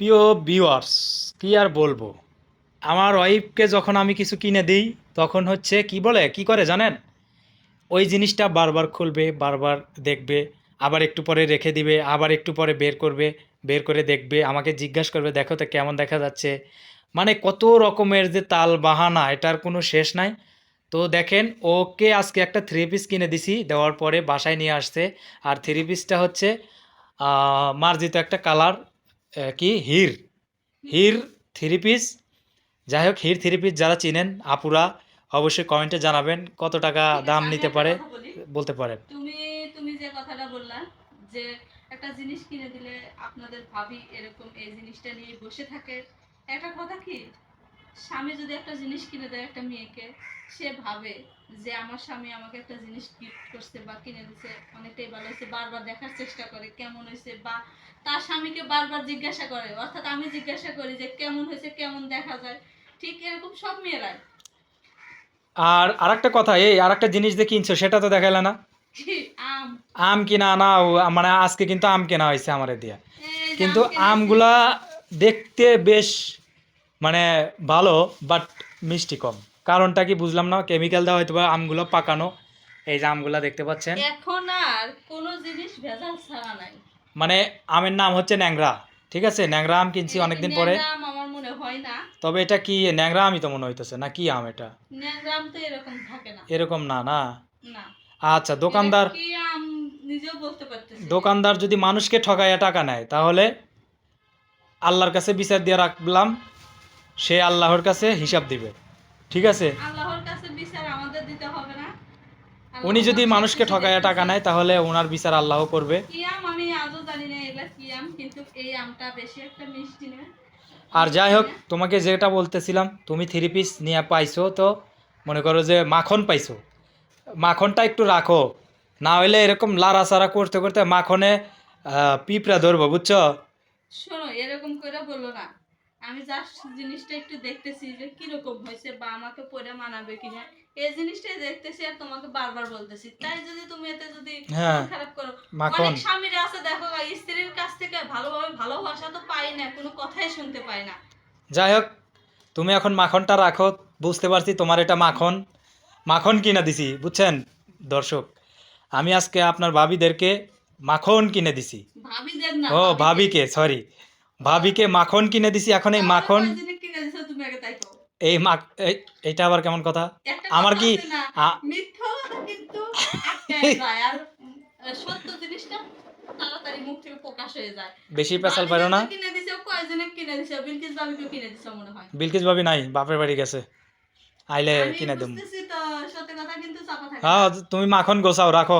প্রিয় ভিউয়ার্স, কি আর বলব? আমার ওয়াইফকে যখন আমি কিছু কিনে দিই, তখন হচ্ছে, কি বলে, কি করে জানেন? ওই জিনিসটা বারবার খুলবে, বারবার দেখবে, আবার একটু পরে রেখে দিবে, আবার একটু পরে বের করবে, বের করে দেখবে, আমাকে জিজ্ঞাসা করবে, দেখো তো কেমন দেখা যাচ্ছে? মানে কত রকমের যে তাল বাহানা, এটার কোনো শেষ নাই। তো দেখেন, ওকে আজকে একটা থ্রি পিস কিনে দিছি, দেওয়ার পরে বাসায় নিয়ে আসছে, আর থ্রি পিসটা হচ্ছে মার্জিত একটা কালার কি? হির। হির থ্রি পিস যাই হোক হির থ্রি পিস যারা চিনেন আপুরা অবশ্যই কমেন্টে জানাবেন কত টাকা দাম নিতে পারে বলতে পারেন তুমি তুমি যে কথাটা বললা যে একটা জিনিস কিনে দিলে আপনাদের ভাবি এরকম এই জিনিসটা নিয়ে বসে থাকে একটা কথা কি? স্বামী যদি একটা জিনিস কিনে দেয় একটা মেয়েকে সে ভাবে যে আমার স্বামী আমাকে একটা জিনিস গিফট করছে বা কিনে দিছে অনেকটাই ভালো হয়েছে বারবার দেখার চেষ্টা করে কেমন হয়েছে বা তার স্বামীকে বারবার জিজ্ঞাসা করে। অর্থাৎ আমি জিজ্ঞাসা করি যে কেমন হয়েছে কেমন দেখা যায়। ঠিক এরকম সব মেয়েরাই। আর আরেকটা কথা এই আরেকটা জিনিস যে কিনছো সেটা তো দেখাইলে না? আম? আম কিনা না মানে আজকে কিন্তু আম কেনা হয়েছে আমার দিয়ে। কিন্তু আমগুলা দেখতে বেশ মানে ভালো বাট মিষ্টি কম। কারণটা কি বুঝলাম না? কেমিক্যাল দেওয়া হয়তো আমগুলো পাকানো। এই যে আমগুলা দেখতে পাচ্ছেন। এখন আর কোনো জিনিস ভেজাল ছাড়া নাই। মানে আমের নাম হচ্ছে ন্যাংরা ঠিক আছে? ন্যাংরা আম কিনছি অনেকদিন পরে। আমার মনে হয় না। তবে এটা কি ন্যাংরা আমই তো মনে হইতেছে না কি আম এটা? ন্যাংরাম তো এরকম থাকে না। এরকম না না? না। আচ্ছা দোকানদার আম নিজেও বলতে পারতেছি দোকানদার যদি মানুষকে ঠকাইয়া টাকা নেয় তাহলে আল্লাহর কাছে বিচার দিয়ে রাখলাম। সে আল্লাহর কাছে হিসাব দিবে। ঠিক আছে? আল্লাহর কাছে বিচার আমাদের দিতে হবে না। উনি যদি মানুষকে ঠকাইয়া টাকা নেয় তাহলে ওনার বিচার আল্লাহ করবে। আমি আজও জানি না এগুলা কি আম কিন্তু এই আমটা বেশি একটা মিষ্টি না। আর যাই হোক তোমাকে যেটা বলতেছিলাম তুমি থ্রি পিস নিয়ে পাইছো তো মনে করো যে মাখন পাইছো। মাখনটা একটু রাখো। না হইলে এরকম লাড়াচাড়া করতে করতে মাখনে পিঁপড়া ধরবো বুঝছ? শোনো এরকম করে বলল না। আমি জাস্ট জিনিসটা একটু দেখতেছি যে কীরকম হয়েছে বা আমাকে পরে মানাবে কিনা। এই জিনিসটাই দেখতেছি আর তোমাকে বারবার বলতেছি। তাই যদি তুমি এতে যদি হ্যাঁ, খারাপ করো। অনেক স্বামীরা আছে দেখো স্ত্রীর কাছ থেকে ভালোভাবে ভালোবাসা তো পাই না কোনো কথাই শুনতে পাই না। যাই হোক তুমি এখন মাখনটা রাখো বুঝতে পারছি তোমার এটা মাখন। মাখন কিনে দিছি বুঝছেন? দর্শক আমি আজকে আপনার ভাবিদেরকে মাখন কিনে দিছি। ভাবিদের না ও ভাবিকে। সরি ভাবিকে মাখন কিনে দিছি এখন এই মাখন। এই মাখ এইটা আবার কেমন কথা? আমার কি বেশি পেশাল পারো না। বিলকিস ভাবি নাই বাপের বাড়ি গেছে। আইলে কিনে দেবো থাকে। হ্যাঁ তুমি মাখন গোছাও রাখো।